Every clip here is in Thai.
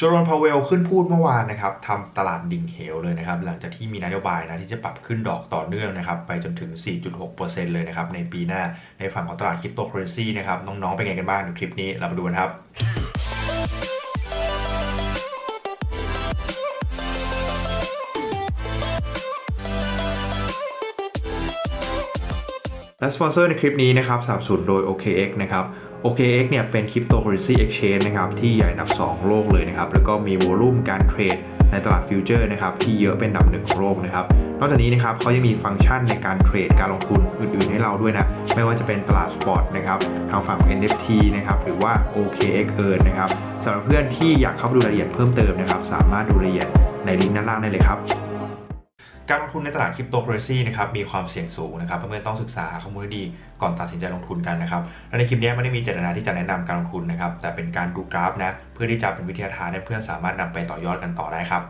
โจรอนพาวเวลขึ้นพูดเมื่อวานนะครับทำตลาดดิ่งเหวเลยนะครับ หลังจากที่มีนโยบายนะที่จะปรับขึ้นดอกต่อเนื่องนะครับ ไปจนถึง 4.6%เลยนะครับ ในปีหน้าในฝั่งของตลาดคริปโตเคอเรนซีนะครับ น้อง ๆ เป็นไงกันบ้างในคลิปนี้เรามาดูกันครับและสปอนเซอร์ในคลิปนี้นะครับสนับสนุนโดย OKX นะครับ OKX เนี่ยเป็น Cryptocurrency Exchange นะครับที่ใหญ่อันดับ 2 โลกเลยนะครับแล้วก็มีโวลุ่มการเทรดในตลาดฟิวเจอร์นะครับที่เยอะเป็นอันดับหนึ่งของโลกนะครับนอกจากนี้นะครับเขายังมีฟังก์ชันในการเทรดการลงทุนอื่นๆ ให้เราด้วยนะ ไม่ว่าจะเป็นตลาดสปอตนะครับทางฝั่งของ NFT นะครับหรือว่า OKX Earn นะครับสำหรับเพื่อนที่อยากเข้าไปดูรายละเอียดเพิ่มเติมนะครับสามารถดูรายละเอียดในลิงก์ด้านล่างได้เลยครับ การลงทุนในตลาดคริปโตเคอเรนซีนะครับมีความเสี่ยงสูงนะครับเพื่อนๆต้องศึกษาข้อมูลให้ดีก่อนตัดสินใจลงทุนกันนะครับและในคลิปนี้ไม่ได้มีเจตนาที่จะแนะนำการลงทุนนะครับแต่เป็นการดูกราฟนะเพื่อที่จะเป็นวิทยาทานให้เพื่อนสามารถนำไปต่อยอดกันต่อได้ครับ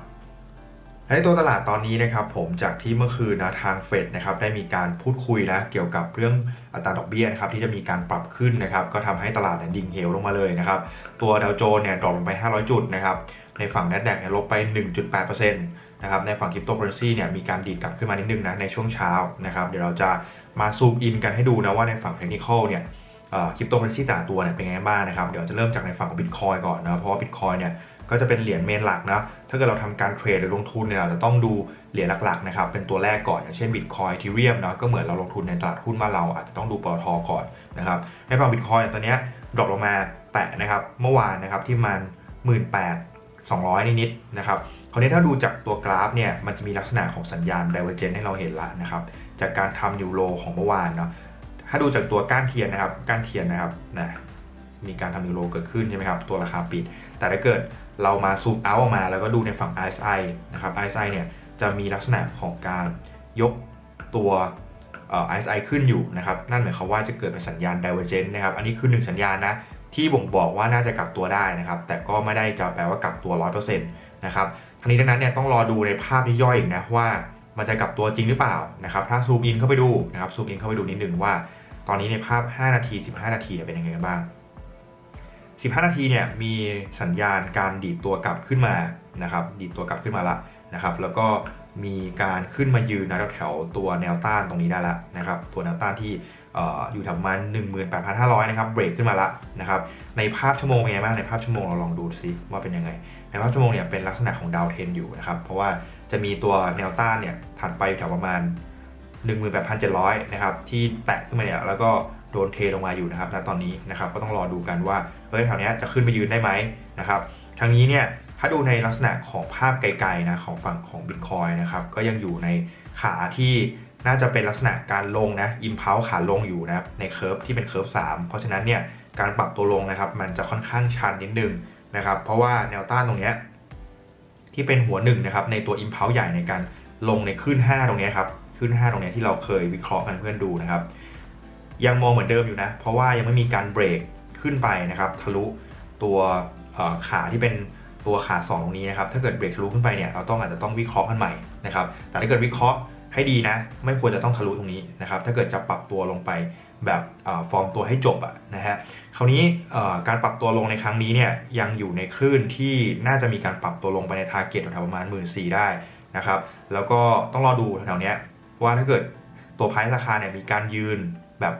ในตัวตลาดตอนนี้นะครับผมจากที่เมื่อคืนนะทางเฟดนะครับได้มีการพูดคุยนะเกี่ยวกับเรื่องอัตราดอกเบี้ยนะครับที่จะมีการปรับขึ้นนะครับก็ทำให้ตลาดเนี่ยดิ่งเหวลงมาเลยนะครับตัวดาวโจนส์เนี่ยดรอปลงไป 500 จุดนะครับในฝั่ง n a s d a q เนี่ยลบไป 1.8% นะครับในฝั่งคริปโตเคอเรนซีเนี่ยมีการดีดกลับขึ้นมานิดนึงนะในช่วงเช้านะครับเดี๋ยวเราจะมาซูมอินกันให้ดูนะว่าในฝั่งเทคนิคอลเนี่ยคริปโตเคอเรนซีแต่ละตัวเนี่ยเป็นไงบ้างนะครับเดี๋ยวจะเริ่มจากในฝั่งของบิตคอยก่อนนะเพราะว่าบิตคอยเนี่ยก็จะเป็นเหรียญเมนหลักนะถ้าเกิดเราทำการเทรดหรือลงทุนเนี่ยเราจะต้องดูเหรียญหลักๆนะครับเป็นตัวแรกก่อนอย่างเช่นบิตคอยทีเรียมเนาะก็เหมือนเราลงทุนในตลาดหุ้นบ้านเราอาจจะต้องดูปตทก่อนนะครับในฝั่งบิตคอยตอนเนี้ยดรอปลงมาแตะนะครับเมื่อวานนะครับที่มันหมื่นแปดสองร้อยนิดๆนะครับ คราวนี้ถ้าดูจากตัวกราฟเนี่ยมันจะมีลักษณะของสัญญาณ divergence ให้เราเห็นละนะครับ จากการทำนิวโรของเมื่อวานเนาะถ้าดูจากตัวก้านเทียนนะครับ ก้านเทียนนะครับนะมีการทำนิวโรเกิดขึ้นใช่ไหมครับตัวราคาปิด แต่ถ้าเกิดเรามาซูมเอาออกมา แล้วก็ดูในฝั่ง RSI นะครับ RSI เนี่ยจะมีลักษณะของการยกตัวเอ่อ RSI ขึ้นอยู่นะครับ นั่นหมายความว่าจะเกิดเป็นสัญญาณ divergence นะครับ อันนี้คือหนึ่งสัญญาณนะ ที่บ่งบอกว่าน่าจะกลับตัวได้นะครับ แต่ก็ไม่ได้จะแปลว่ากลับตัว 100%นะครับ ทั้งนี้ทั้งนั้นเนี่ยต้องรอดูในภาพย่อยอีกนะว่ามันจะกลับตัวจริงหรือเปล่านะครับถ้าซูมอินเข้าไปดูนะครับซูมอินเข้าไปดูนิดนึงว่า ตอนนี้ในภาพ 5 นาที 15 นาทีเป็นยังไงกันบ้าง 15 นาทีเนี่ยมีสัญญาณการดีดตัวกลับขึ้นมานะครับดีดตัวกลับขึ้นมาละนะครับแล้วก็มีการขึ้นมายืนนะแถวๆตัวแนวต้านตรงนี้ได้ล้วนะครับตัวแนวต้านที่ออยู่แถวประมาณ18,500 นะครับเบรกขึ้นมาละนะครับในภาพชั่วโมงเป็นไงบ้างในภาพชั่วโมงเราลองดูซิว่าเป็นยังไง ในภาพชั่วโมงเนี่ยเป็นลักษณะของดาวเทนอยู่นะครับเพราะว่าจะมีตัวแนวต้านเนี่ยถัดไปแถวประมาณ 18,700 นะครับที่แตะขึ้นมาเนี่ยแล้วก็โดนเทลงมาอยู่นะครับณตอนนี้นะครับก็ต้องรอดูกันว่าเฮ้ยแถวนี้จะขึ้นไปยืนได้ไหมนะครับทางนี้เนี่ยถ้าดูในลักษณะของภาพไกลๆนะของฝั่งของ Bitcoin นะครับก็ยังอยู่ในขาที่น่าจะเป็นลักษณะการลงนะอิมพาวขาลงอยู่นะครับในเคอร์ฟที่เป็นเคอร์ฟ3เพราะฉะนั้นเนี่ยการปรับตัวลงนะครับมันจะค่อนข้างชันนิดนึง นะครับ เพราะว่าแนวต้านตรงนี้ที่เป็นหัวหนึ่งนะครับในตัว impulse ใหญ่ในการลงในขึ้น 5 ตรงนี้ครับขึ้น 5 ตรงนี้ที่เราเคยวิเคราะห์กันเพื่อนดูนะครับ ยังมองเหมือนเดิมอยู่นะ เพราะว่ายังไม่มีการเบรกขึ้นไปนะครับ ทะลุตัวขาที่เป็นตัวขา 2 ตรงนี้นะครับ ถ้าเกิดเบรกทะลุขึ้นไปเนี่ยเราต้องอาจจะต้องวิเคราะห์กันใหม่นะครับ แต่ถ้าเกิดวิเคราะห์ให้ดีนะ ไม่ควรจะต้องทะลุตรงนี้นะครับ ถ้าเกิดจะปรับตัวลงไป แบบฟอร์มตัวให้จบอะนะฮะคราวนี้การปรับตัวลงในครั้งนี้เนี่ยยังอยู่ในคลื่นที่น่าจะมีการปรับตัวลงไปในทาร์เก็ตแถวประมาณ 1 4ื่นได้นะครับแล้วก็ต้องรอดูแถวๆนี้ว่าถ้าเกิดตัวไพรซ์ราคาเนี่ยมีการยืนแบบ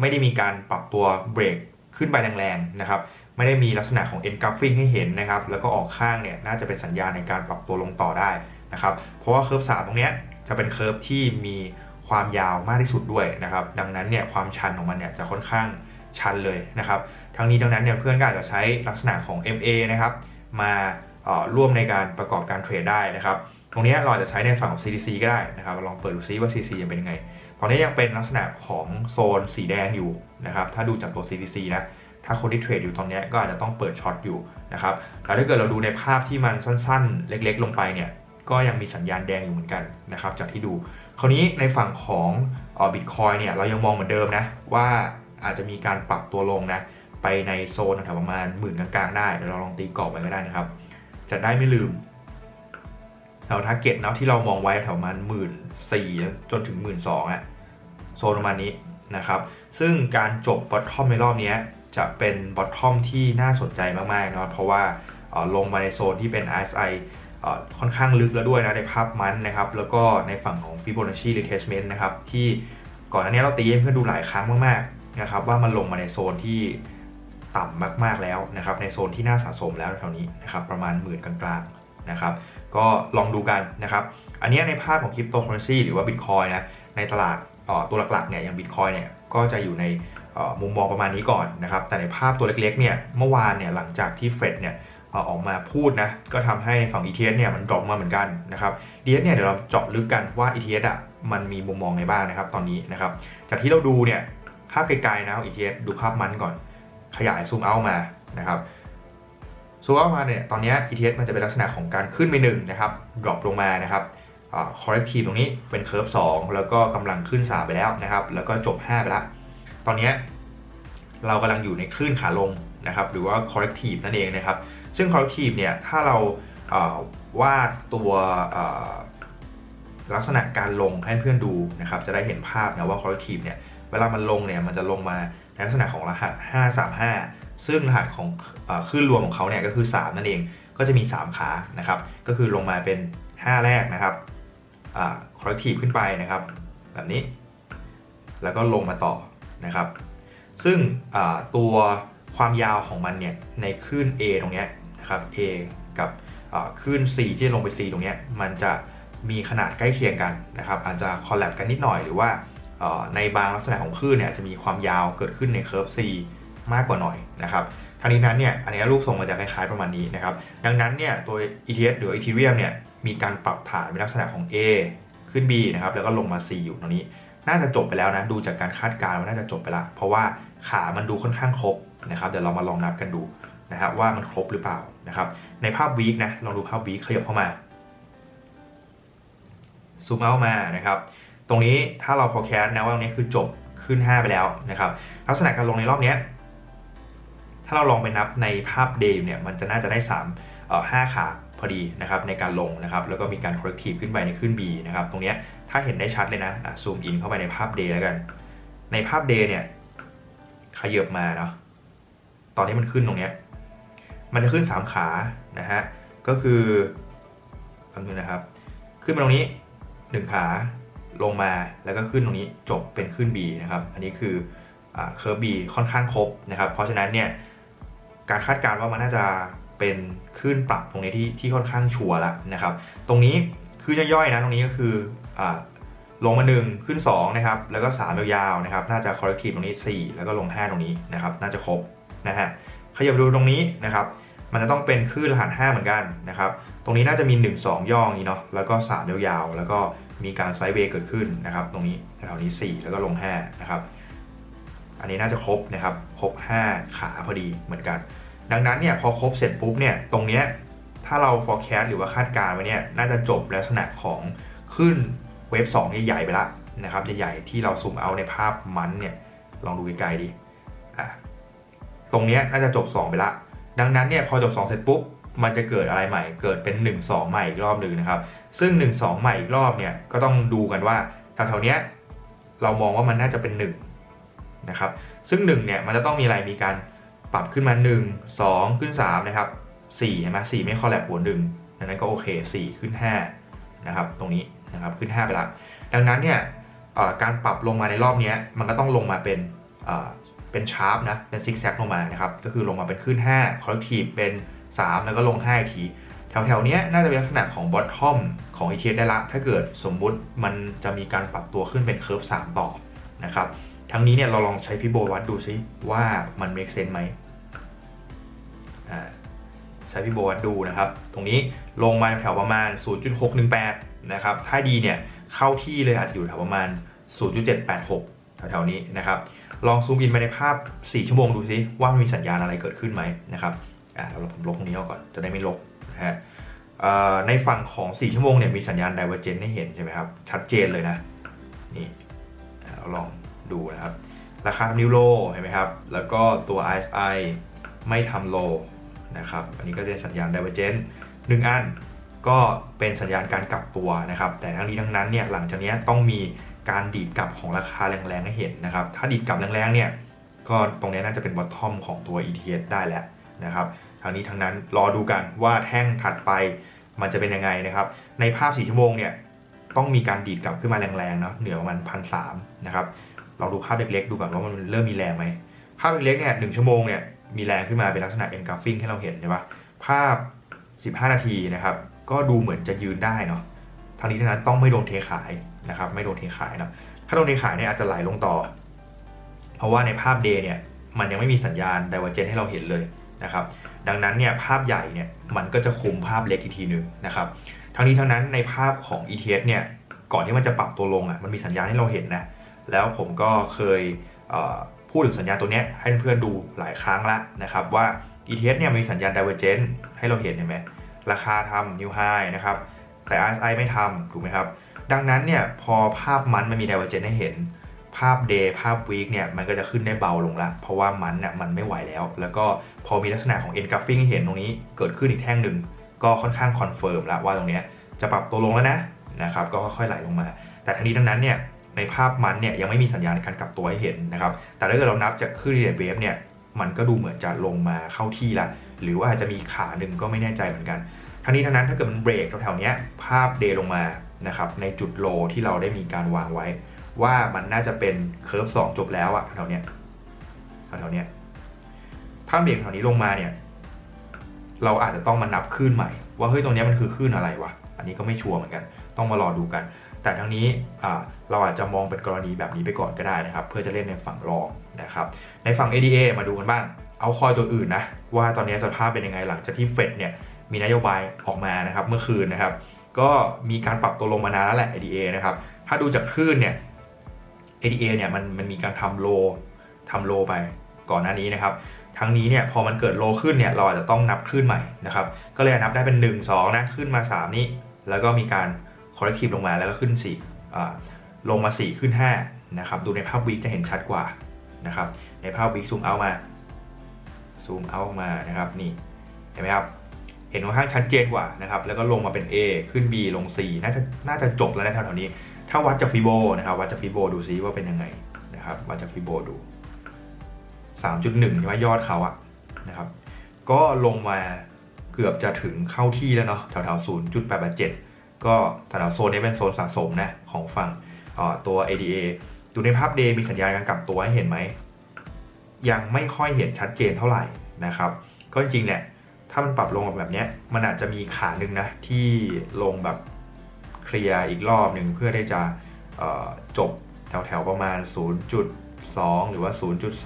ไม่ได้มีการปรับตัวเบรกขึ้นไปแรงๆนะครับไม่ได้มีลักษณะของ end graphing ให้เห็นนะครับแล้วก็ออกข้างเนี่ยน่าจะเป็นสัญญาณในการปรับตัวลงต่อได้นะครับเพราะว่าเคอร์ฟสามตรงเนี้ยจะเป็นเคอร์ฟที่มี ความยาวมากที่สุดด้วยนะครับ ดังนั้นเนี่ยความชันของมันเนี่ยจะค่อนข้างชันเลยนะครับ ทั้งนี้ดังนั้นเนี่ยเพื่อนก็อาจจะใช้ลักษณะของ MA นะครับมาร่วมในการประกอบการเทรดได้นะครับ ตรงนี้เราอาจจะใช้ในฝั่งของ CDC ก็ได้นะครับ ลองเปิดดูซิว่า CDC ยังเป็นยังไง ตอนนี้ยังเป็นลักษณะของโซนสีแดงอยู่นะครับ ถ้าดูจากตัว CDC นะ ถ้าคนที่เทรดอยู่ตอนนี้ก็อาจจะต้องเปิดช็อตอยู่นะครับแต่ถ้าเกิดเราดูในภาพที่มันสั้นๆ เล็กๆ ลงไปเนี่ย ก็ยังมีสัญญาณแดงอยู่เหมือนกันนะครับ จากที่ดู คราวนี้ในฝั่งของบิตคอยเนี่ยเรายังมองเหมือนเดิมนะ ว่าอาจจะมีการปรับตัวลงนะ ไปในโซนแถวประมาณหมื่นกลางๆได้เดี๋ยวเราลองตีกรอบไปก็ได้นะครับ จะได้ไม่ลืมแถวทาร์เก็ตเนาะที่เรามองไว้แถวประมาณหมื่นสี่จนถึงหมื่นสองอะโซนประมาณนี้นะครับ ซึ่งการจบบอททอมในรอบนี้จะเป็นบอททอมที่น่าสนใจมากๆเนาะเพราะว่าลงมาในโซนที่เป็น RSI เอ่อ ค่อนข้างลึกแล้วด้วยนะในภาพมันนะครับ แล้วก็ในฝั่งของ Fibonacci retracement นะครับ ที่ก่อนหน้านี้เราตีให้เพื่อนดูหลายครั้งมากๆนะครับ ว่ามันลงมาในโซนที่ต่ำมากๆแล้วนะครับ ในโซนที่น่าสะสมแล้วแถวนี้นะครับ ประมาณหมื่นกลางๆนะครับ ก็ลองดูกันนะครับ อันนี้ในภาพของคริปโตเคอเรนซีหรือว่าบิตคอยนะในตลาดตัวหลักๆเนี่ยอย่างบิตคอยเนี่ยก็จะอยู่ในมุมมองประมาณนี้ก่อนนะครับ แต่ในภาพตัวเล็กๆเนี่ยเมื่อวานเนี่ยหลังจากที่เฟดเนี่ย ออกมาพูดนะ ก็ทำให้ฝั่ง ETS เนี่ยมันดรอปมาเหมือนกันนะครับ ETS เนี่ยเดี๋ยวเราเจาะลึกกันว่า ETS อะมันมีมุมมองไงบ้างนะครับตอนนี้นะครับ จากที่เราดูเนี่ยภาพไกลๆนะอง ETS ดูภาพมันก่อน ขยายซูมเอามานะครับซูมเอามาเนี่ยตอนนี้ย ETS มันจะเป็นลักษณะของการขึ้นไปหนึ่งนะครับดรอปลงมานะครับคอร์เรกทีฟตรงนี้เป็นเคอร์ฟ2แล้วก็กำลังขึ้น 3 ไปแล้วนะครับ แล้วก็จบ 5 ไปแล้ว ตอนนี้เรากำลังอยู่ในคลื่นขาลงนะครับ หรือว่า corrective นั่นเองนะครับ ซึ่ง corrective เนี่ยถ้าเราเวาดตัวลักษณะการลงให้เพื่อนดูนะครับจะได้เห็นภาพนะว่า corrective เนี่ยเวลามันลงเนี่ยมันจะลงมาในลักษณะของรหัส 535 ซึ่งรหัสของออคลื่นรวมของเขาเนี่ยก็คือ 3 นั่นเองก็จะมี 3 ขานะครับก็คือลงมาเป็น 5 แรกนะครับคอ่า corrective ขึ้นไปนะครับ แบบนี้ แล้วก็ลงมาต่อนะครับ ซึ่งตัวความยาวของมันเนี่ยในคลื่น A ตรงเนี้ย นะครับ A กับคลื่น C ที่ลงไป C ตรงนี้มันจะมีขนาดใกล้เคียงกันนะครับอาจจะคอลแลบกันนิดหน่อยหรือว่าในบางลักษณะของคลื่นเนี่ยจะมีความยาวเกิดขึ้นในเคอร์ฟ C มากกว่าหน่อยนะครับทางนี้นั้นเนี่ยอันนี้รูปทรงมันจะคล้ายๆประมาณนี้นะครับดังนั้นเนี่ยตัว ETH หรือ Ethereum เนี่ยมีการปรับฐานเป็นลักษณะของ A ขึ้น B นะครับแล้วก็ลงมา C อยู่ตรงนี้ น่าจะจบไปแล้วนะดูจากการคาดการณ์ว่าน่าจะจบไปละเพราะว่าขามันดูค่อนข้างครบนะครับเดี๋ยวเรามาลองนับกันดู นะครับว่ามันครบหรือเปล่านะครับในภาพวีคนะลองดูภาพวีคขยับเข้ามาซูมเอามานะครับตรงนี้ถ้าเรา forecast นะว่าตรงนี้คือจบขึ้น 5 ไปแล้วนะครับลักษณะการลงในรอบนี้ถ้าเราลองไปนับในภาพเดย์เนี่ยมันจะน่าจะได้3เอ่อ5ขาพอดีนะครับในการลงนะครับแล้วก็มีการ corrective ขึ้นไปในขึ้น B นะครับตรงนี้ถ้าเห็นได้ชัดเลยนะซูมอินเข้าไปในภาพเดย์แล้วกัน ในภาพเดย์เนี่ยขยับมาเนาะตอนนี้มันขึ้นตรงเนี้ย มันจะขึ้น 3 ขานะฮะก็คือแป๊บนึงนะครับ ขึ้นมาตรงนี้ 1 ขาลงมาแล้วก็ขึ้นตรงนี้จบเป็นขึ้น B นะครับ อันนี้คือเคอร์บีค่อนข้างครบนะครับ เพราะฉะนั้นเนี่ยการคาดการณ์ว่ามันน่าจะเป็นขึ้นปรับตรงนี้ที่ที่ค่อนข้างชัวร์แล้วนะครับ ตรงนี้คือย่อยๆนะตรงนี้ก็คืออลงมา 1 ขึ้น2นะครับแล้วก็3ยาวๆนะครับ น่าจะ corrective ตรงนี้ 4 แล้วก็ลง 5 ตรงนี้นะครับ น่าจะครบนะฮะ ขยับดูตรงนี้นะครับ มันจะต้องเป็นคลื่นรหัส5เหมือนกันนะครับ ตรงนี้น่าจะมี 1 2 ย่ออย่างนี้เนาะ แล้วก็ 3 ยาวๆ แล้วก็มีการไซด์เวย์เกิดขึ้นนะครับ ตรงนี้แถวนี้ 4 แล้วก็ลง 5 นะครับ อันนี้น่าจะครบนะครับ ครบ 5 ขาพอดีเหมือนกัน ดังนั้นเนี่ยพอครบเสร็จปุ๊บเนี่ย ตรงเนี้ย ถ้าเรา forecast หรือว่าคาดการณ์ไว้เนี่ย น่าจะจบลักษณะของขึ้นเวฟ2ที่ใหญ่ไปละนะครับ ใหญ่ๆ ที่เราซูมเอาในภาพมันเนี่ย ลองดูใกล้ๆดิ ตรงนี้น่าจะจบ 2 ไปละ ดังนั้นเนี่ยพอจบ 2 เสร็จปุ๊บ มันจะเกิดอะไรใหม่ เกิดเป็น 1 2 ใหม่อีกรอบหนึ่งนะครับ ซึ่ง 1 2 ใหม่อีกรอบเนี่ยก็ต้องดูกันว่าแถวๆเนี้ยเรามองว่ามันน่าจะเป็น1นะครับ ซึ่ง1เนี่ยมันจะต้องมีอะไรมีการปรับขึ้นมา 1 2 ขึ้น3นะครับ4เห็นไหม4ไม่คอลแลบหัวหนึ่งดังนั้นก็โอเค 4 ขึ้น5นะครับตรงนี้นะครับขึ้น 5 ไปละดังนั้นเนี่ยการปรับลงมาในรอบนี้มันก็ต้องลงมาเป็น เป็นชาร์ปนะ เป็นซิกแซกลงมานะครับ ก็คือลงมาเป็นขึ้น5 corrective เป็น 3 แล้วก็ลง 5 อีกที แถวๆนี้น่าจะเป็นลักษณะของ bottom ของ ETF ได้ละ ถ้าเกิดสมมุติมันจะมีการปรับตัวขึ้นเป็นเคอร์ฟ3ต่อนะครับ ทั้งนี้เนี่ยเราลองใช้พิโบวัดดูซิว่ามัน make sense ไหมอ่าใช้พิโบวัดดูนะครับ ตรงนี้ลงมาแถวประมาณ 0.618 นะครับ ถ้าดีเนี่ยเข้าที่เลยอาจจะอยู่แถวประมาณ 0.786 แถวๆนี้นะครับ ลองซูมอินไปในภาพ 4 ชั่วโมงดูซิว่ามันมีสัญญาณอะไรเกิดขึ้นไหมนะครับอ่าเราผมลบตรงนี้ออกก่อนจะได้ไม่ลบนะฮะในฝั่งของ 4 ชั่วโมงเนี่ยมีสัญญาณ divergence ให้เห็นใช่ไหมครับ ชัดเจนเลยนะ นี่เราลองดูนะครับ ราคาทำนิวโลเห็นไหมครับ แล้วก็ตัว RSI ไม่ทำโลนะครับ อันนี้ก็เป็นสัญญาณ divergence หนึ่งอันก็เป็นสัญญาณการกลับตัวนะครับ แต่ทั้งนี้ทั้งนั้นเนี่ยหลังจากนี้ต้องมี การดีดกลับของราคาแรงๆให้เห็นนะครับ ถ้าดีดกลับแรงๆเนี่ยก็ตรงนี้น่าจะเป็น bottom ของตัว ETH ได้แล้วนะครับทางนี้ทางนั้นรอดูกันว่าแท่งถัดไปมันจะเป็นยังไงนะครับ ในภาพ 4 ชั่วโมงเนี่ยต้องมีการดีดกลับขึ้นมาแรงๆเนาะเหนือประมาณพันสามนะครับลองดูภาพเล็กๆ ดูก่อนว่ามันเริ่มมีแรงไหมภาพเล็กๆเนี่ยหนึ่งชั่วโมงเนี่ยมีแรงขึ้นมาเป็นลักษณะ engulfing ให้เราเห็นใช่ปะภาพ 15 นาทีนะครับก็ดูเหมือนจะยืนได้เนาะ ทางนี้ทางนั้นต้องไม่โดนเทขายนะครับ ไม่โดนเทขายนะถ้าโดนเทขายเนี่ยอาจจะไหลลงต่อ เพราะว่าในภาพ day เนี่ยมันยังไม่มีสัญญาณ divergence ให้เราเห็นเลยนะครับ ดังนั้นเนี่ยภาพใหญ่เนี่ยมันก็จะคุมภาพเล็กอีกทีหนึ่งนะครับทั้งนี้ทั้งนั้นในภาพของ ETH เนี่ยก่อนที่มันจะปรับตัวลงอะมันมีสัญญาณให้เราเห็นนะแล้วผมก็เคยเพูดถึงสัญญาณตัวเนี้ยให้เพื่อนๆดูหลายครั้งละนะครับว่า ETH เนี่ยมีสัญญาณ divergence ให้เราเห็นเห็นไหมราคาทำ new high นะครับ แต่ RSI ไม่ทำถูกไหมครับ ดังนั้นเนี่ยพอภาพมันมันมี divergence ให้เห็น ภาพ day ภาพ week เนี่ยมันก็จะขึ้นได้เบาลงละ เพราะว่ามันเนี่ยมันไม่ไหวแล้ว แล้วก็พอมีลักษณะของ engulfing ให้เห็นตรงนี้เกิดขึ้นอีกแท่งหนึ่งก็ค่อนข้างคอนเฟิร์มแล้วว่าตรงเนี้ยจะปรับตัวลงแล้วนะนะครับก็ค่อยๆไหลลงมา แต่ทั้งนี้ทั้งนั้นเนี่ยในภาพมันเนี่ยยังไม่มีสัญญาณในการกลับตัวให้เห็นนะครับ แต่ถ้าเกิดเรานับจากคลื่นเดเวฟเนี่ยมันก็ดูเหมือนจะลงมาเข้าที่ละ หรือว่าอาจจะมีขาหนึ่งก็ไม่แน่ใจเหมือนกัน ทั้งนี้ทั้งนั้นถ้าเกิดมันเบรกแถวๆนี้ภาพเดลงมานะครับในจุดโลที่เราได้มีการวางไว้ ว่ามันน่าจะเป็นเคอร์ฟสองจบแล้วอะแถวๆเนี้ยแถวๆเนี้ยถ้าเบรกแถวนี้ลงมาเนี่ย เราอาจจะต้องมานับคลื่นใหม่ ว่าเฮ้ยตรงเนี้ยมันคือคลื่นอะไรวะอันนี้ก็ไม่ชัวร์เหมือนกัน ต้องมารอดูกัน แต่ทั้งนี้เราอาจจะมองเป็นกรณีแบบนี้ไปก่อนก็ได้นะครับ เพื่อจะเล่นในฝั่งรองนะครับ ในฝั่ง ADA มาดูกันบ้าง เอาคอยตัวอื่นนะว่าตอนนี้สภาพเป็นยังไงหลังจากที่เฟดเนี่ย มีนโยบายออกมานะครับเมื่อคืนนะครับ ก็มีการปรับตัวลงมานานแล้วแหละ ADA นะครับ ถ้าดูจากคลื่นเนี่ย ADA เนี่ยมันมันมีการทำโลทำโลไปก่อนหน้านี้นะครับทั้งนี้เนี่ยพอมันเกิดโลขึ้นเนี่ยเราอาจจะต้องนับคลื่นใหม่นะครับ ก็เลยนับได้เป็น 1 2 นะ ขึ้นมา 3 นี้ แล้วก็มีการ corrective ลงมาแล้วก็ขึ้น4อ่าลงมา 4 ขึ้น5นะครับดูในภาพวีคจะเห็นชัดกว่านะครับในภาพวีคซูมเอามาซูมเอามานะครับนี่เห็นไหมครับ เห็นค่อนข้างชัดเจนกว่านะครับแล้วก็ลงมาเป็น A ขึ้น B ลง C น่าจะน่าจะจบแล้วนะแถวๆนี้ ถ้าวัดจากฟิโบนะครับวัดจากฟิโบดูซิว่าเป็นยังไงนะครับวัดจากฟิโบดู 3.1ใช่ไหมยอดเขาอะนะครับก็ลงมาเกือบจะถึงเข้าที่แล้วเนาะแถวๆ0.87 ก็แถวๆโซนนี้เป็นโซนสะสมนะของฝั่งตัว ADA ดูในภาพ Day มีสัญญาณการกลับตัวให้เห็นไหม ยังไม่ค่อยเห็นชัดเจนเท่าไหร่นะครับ ก็จริงเนี่ย ถ้ามันปรับลงแบบเนี้ย มันอาจจะมีขาหนึ่งนะ ที่ลงแบบเคลียร์อีกรอบหนึ่งเพื่อที่จะจบแถวๆประมาณ 0.2 หรือว่า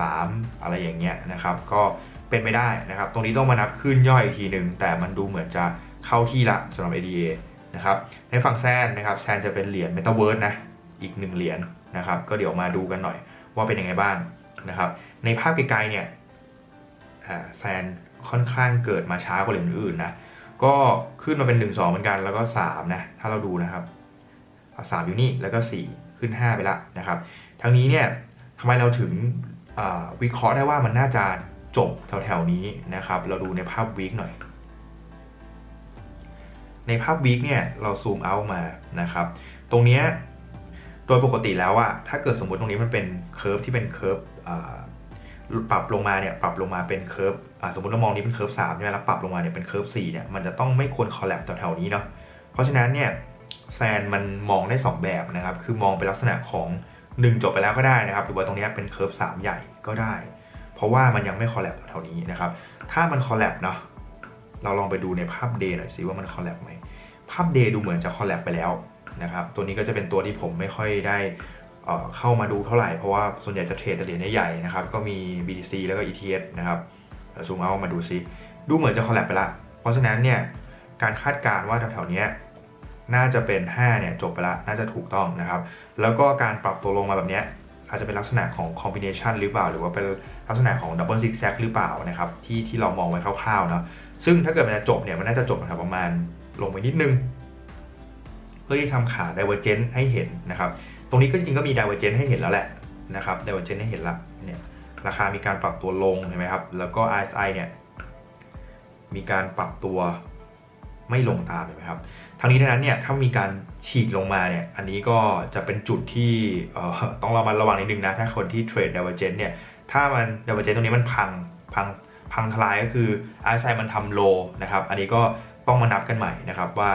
0.3 อะไรอย่างเงี้ยนะครับ ก็เป็นไม่ได้นะครับ ตรงนี้ต้องมานับขึ้นย่อยอีกทีหนึ่งแต่มันดูเหมือนจะเข้าที่ละสำหรับ ADA นะครับ ในฝั่งแซนนะครับแซนจะเป็นเหรียญ Metaverse นะ อีกหนึ่งเหรียญนะครับ ก็เดี๋ยวมาดูกันหน่อยว่าเป็นยังไงบ้างนะครับ ในภาพไกลๆเนี่ยแซน ค่อนข้างเกิดมาช้ากว่าเหรียญอื่นๆนะ ก็ขึ้นมาเป็น 1 2 เหมือนกัน แล้วก็3นะถ้าเราดูนะครับสามอยู่นี่แล้วก็ 4 ขึ้น 5 ไปละนะครับ ทั้งนี้เนี่ยทำไมเราถึงวิเคราะห์ได้ว่ามันน่าจะจบแถวๆนี้นะครับ เราดูในภาพวีคหน่อย ในภาพวีคเนี่ยเราซูมเอามานะครับ ตรงเนี้ยโดยปกติแล้วอะถ้าเกิดสมมติตรงนี้มันเป็นเคอร์ฟที่เป็นเคอร์ฟ ปรับลงมาเนี่ยปรับลงมาเป็นเคอร์ฟสมมติเรามองนี้เป็นเคอร์ฟสามใช่ไหมแล้วปรับลงมาเนี่ยเป็นเคอร์ฟสี่เนี่ยมันจะต้องไม่ควรคอลแลบแถวๆนี้เนาะเพราะฉะนั้นเนี่ยแซนมันมองได้สองแบบนะครับ คือมองเป็นลักษณะของ 1 จบไปแล้วก็ได้นะครับหรือว่าตรงนี้เป็นเคอร์ฟสามใหญ่ก็ได้ เพราะว่ามันยังไม่คอลแลบแถวๆนี้นะครับ ถ้ามันคอลแลบเนาะเราลองไปดูในภาพเดย์หน่อยสิว่ามันคอลแลบไหมภาพเดย์ดูเหมือนจะคอลแลบไปแล้วนะครับ ตัวนี้ก็จะเป็นตัวที่ผมไม่ค่อยได้ เข้ามาดูเท่าไหร่ เพราะว่าส่วนใหญ่จะเทรดเหรียญใหญ่ๆนะครับ ก็มี BTC แล้วก็ ETH นะครับซูมเอามาดูซิ ดูเหมือนจะคอลแลบไปละ เพราะฉะนั้นเนี่ย การคาดการณ์ว่าแถวๆเนี้ยน่าจะเป็น 5 เนี่ยจบไปละ น่าจะถูกต้องนะครับ แล้วก็การปรับตัวลงมาแบบเนี้ยอาจจะเป็นลักษณะของ combination หรือเปล่า หรือว่าเป็นลักษณะของ double zigzag หรือเปล่านะครับ ที่ที่เรามองไว้คร่าวๆเนาะ ซึ่งถ้าเกิดมันจะจบเนี่ย มันน่าจะจบแถวประมาณลงไปนิดนึง เพื่อที่ทำขา divergence ให้เห็นนะครับ ตรงนี้ก็จริงก็มี divergence ให้เห็นแล้วแหละนะครับ divergence ให้เห็นละเนี่ยราคามีการปรับตัวลงเห็นไหมครับ แล้วก็ RSI เนี่ยมีการปรับตัวไม่ลงตามเห็นไหมครับทั้งนี้ทั้งนั้นเนี่ยถ้ามีการฉีกลงมาเนี่ยอันนี้ก็จะเป็นจุดที่เอ่อต้องระมัดระวังนิดนึงนะ ถ้าคนที่เทรด divergence เนี่ยถ้ามัน divergence ตรงนี้มันพังพังพังทลายก็คือ RSI มันทำโลนะครับอันนี้ก็ต้องมานับกันใหม่นะครับว่า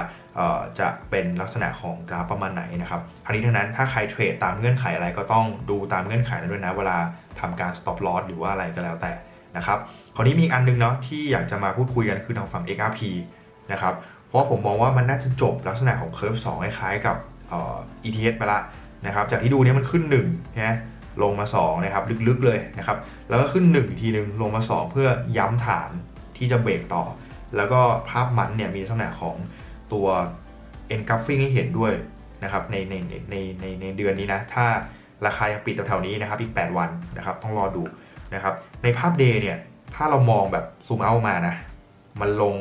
จะเป็นลักษณะของกราฟประมาณไหนนะครับทั้งนี้ทั้งนั้นถ้าใครเทรดตามเงื่อนไขอะไรก็ต้องดูตามเงื่อนไขนั้นด้วยนะ เวลาทำการ stop loss หรือว่าอะไรก็แล้วแต่นะครับคราวนี้มีอันนึงเนาะที่อยากจะมาพูดคุยกันคือทางฝั่ง XRP นะครับ เพราะผมมองว่ามันน่าจะจบลักษณะของเคอร์ฟ2คล้ายๆกับเอ่อ ETH ไปละนะครับ จากที่ดูเนี่ยมันขึ้น1นะลงมา2นะครับลึกๆเลยนะครับ แล้วก็ขึ้น 1 ทีนึงลงมา 2 เพื่อย้ำฐานที่จะเบรกต่อ แล้วก็ภาพมันเนี่ยมีลักษณะของ ตัว engulfing ให้เห็นด้วยนะครับในในในในในเดือนนี้นะ ถ้าราคายังปิดแถวๆนี้นะครับอีก 8 วันนะครับ ต้องรอดูนะครับ ในภาพเดย์เนี่ยถ้าเรามองแบบซูมเอามานะ มันลง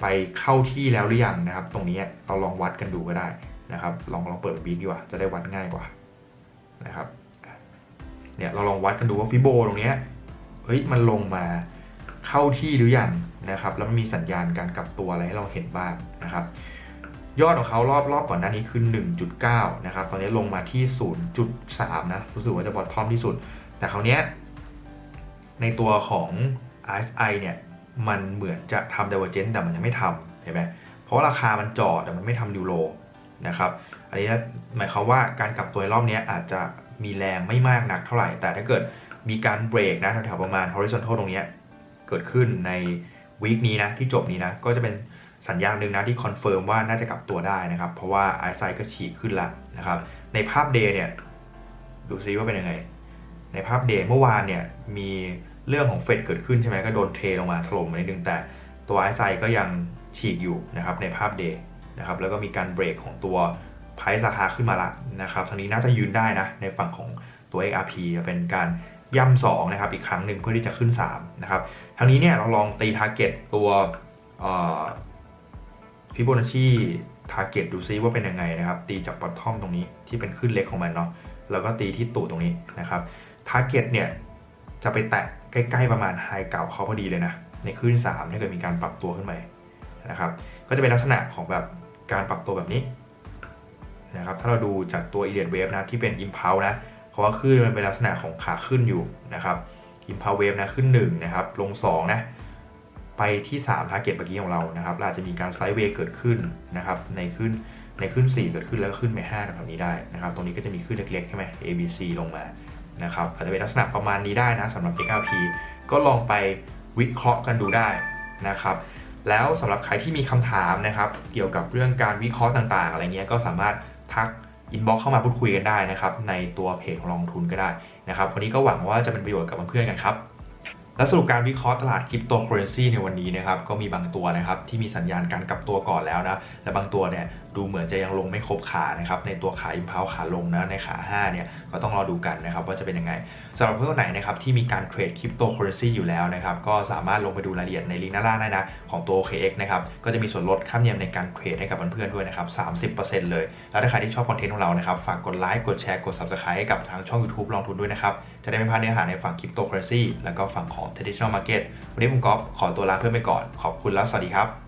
ไปเข้าที่แล้วหรือยังนะครับ ตรงนี้เราลองวัดกันดูก็ได้นะครับ ลองลองเปิดบีดีกว่า จะได้วัดง่ายกว่านะครับเนี่ยเราลองวัดกันดูว่าฟิโบตรงเนี้ยเฮ้ยมันลงมา เข้าที่หรือยังนะครับ แล้วมันมีสัญญาณการกลับตัวอะไรให้เราเห็นบ้างนะครับ ยอดของเขารอบรอบก่อนหน้านี้คือ 1.9 นะครับ ตอนนี้ลงมาที่ 0.3 นะ รู้สึกว่าจะบอททอมที่สุด แต่คราวนี้ในตัวของ RSI เนี่ยมันเหมือนจะทำ divergence แต่มันยังไม่ทำเห็นไหมเพราะราคามันจอดแต่มันไม่ทำยูโรนะครับ อันนี้หมายความว่าการกลับตัวในรอบนี้อาจจะมีแรงไม่มากนักเท่าไหร่ แต่ถ้าเกิดมีการเบรกนะแถวๆประมาณ horizontal ตรงนี้ เกิดขึ้นในวีคนี้นะที่จบนี้นะก็จะเป็นสัญญาณหนึ่งนะที่คอนเฟิร์มว่าน่าจะกลับตัวได้นะครับ เพราะว่า RSI ก็ฉีกขึ้นละนะครับในภาพเดย์เนี่ยดูซิว่าเป็นยังไง ในภาพเดย์เมื่อวานเนี่ยมีเรื่องของเฟดเกิดขึ้นใช่ไหมก็โดนเทลงมาถล่มมานิดนึงแต่ตัว RSI ก็ยังฉีกอยู่นะครับในภาพเดย์นะครับแล้วก็มีการเบรกของตัวไพรซ์ราคาขึ้นมาละนะครับทางนี้น่าจะยืนได้นะในฝั่งของตัว XRP จะเป็นการ ย่ำสองนะครับอีกครั้งหนึ่งเพื่อที่จะขึ้น3นะครับทางนี้เนี่ยเราลองตีทาร์เก็ตตัวฟิโบนัชชีทาร์เก็ตดูซิว่าเป็นยังไงนะครับ ตีจากบอททอมตรงนี้ที่เป็นขึ้นเล็กของมันเนาะแล้วก็ตีที่ตูดตรงนี้นะครับทาร์เก็ตเนี่ยจะไปแตะใกล้ๆประมาณไฮเก่าเขาพอดีเลยนะ ในคลื่น3ถ้าเกิดมีการปรับตัวขึ้นไปนะครับ ก็จะเป็นลักษณะของแบบการปรับตัวแบบนี้นะครับถ้าเราดูจากตัว e d เ Wave นะที่เป็น Impulse นะ ราะว่าคลื่นมันเป็นลักษณะของขาขึ้นอยู่นะครับ Impulse Wave นะขึ้น1นะครับลง2นะไปที่3 Target เมื่อกี้ของเรานะครับเราอาจจะมีการไซด์เวย์เกิดขึ้นนะครับในขึ้นในขึ้น 4 เกิดขึ้นแล้วก็ขึ้นไป5แบบนี้ได้นะครับตรงนี้ก็จะมีขึ้นเล็กๆใช่ไหม A B C ลงมานะครับอาจจะเป็นลักษณะประมาณนี้ได้นะสำหรับ XRP ก็ลองไปวิเคราะห์กันดูได้นะครับแล้วสำหรับใครที่มีคำถามนะครับเกี่ยวกับเรื่องการวิเคราะห์ต่างๆ อะไรเงี้ยก็สามารถทัก อินบ็อกเข้ามาพูดคุยกันได้นะครับ ในตัวเพจของลองทุนก็ได้นะครับวันนี้ก็หวังว่าจะเป็นประโยชน์กับเพื่อนๆกันครับและสรุปการวิเคราะห์ตลาดคริปโตเคอเรนซีในวันนี้นะครับก็มีบางตัวนะครับที่มีสัญญาณการกลับตัวก่อนแล้วนะและบางตัวเนี่ย ดูเหมือนจะยังลงไม่ครบขานะครับในตัวขาอิมพาวขาลงนะในขา 5 เนี่ยก็ต้องรอดูกันนะครับว่าจะเป็นยังไงสำหรับเพื่อนๆไหนนะครับที่มีการเทรดคริปโตเคอเรนซีอยู่แล้วนะครับก็สามารถลงไปดูรายละเอียดในลิงก์ด้านล่างได้นะของตัว OKX นะครับก็จะมีส่วนลดค่าธรรมเนียมในการเทรดให้กับเพื่อนๆด้วยนะครับ30%เลย แล้วถ้าใครที่ชอบคอนเทนต์ของเรานะครับฝากกดไลค์กดแชร์กด Subscribe ให้กับทางช่อง YouTube ลองทุนด้วยนะครับจะได้ไม่พลาดเนื้อหาในฝั่งคริปโตเคอเรนซีแล้วก็ฝั่งของ traditional market วันนี้ผมก๊อฟขอตัวลาเพื่อนไปก่อนขอบคุณแล้วสวัสดีครับ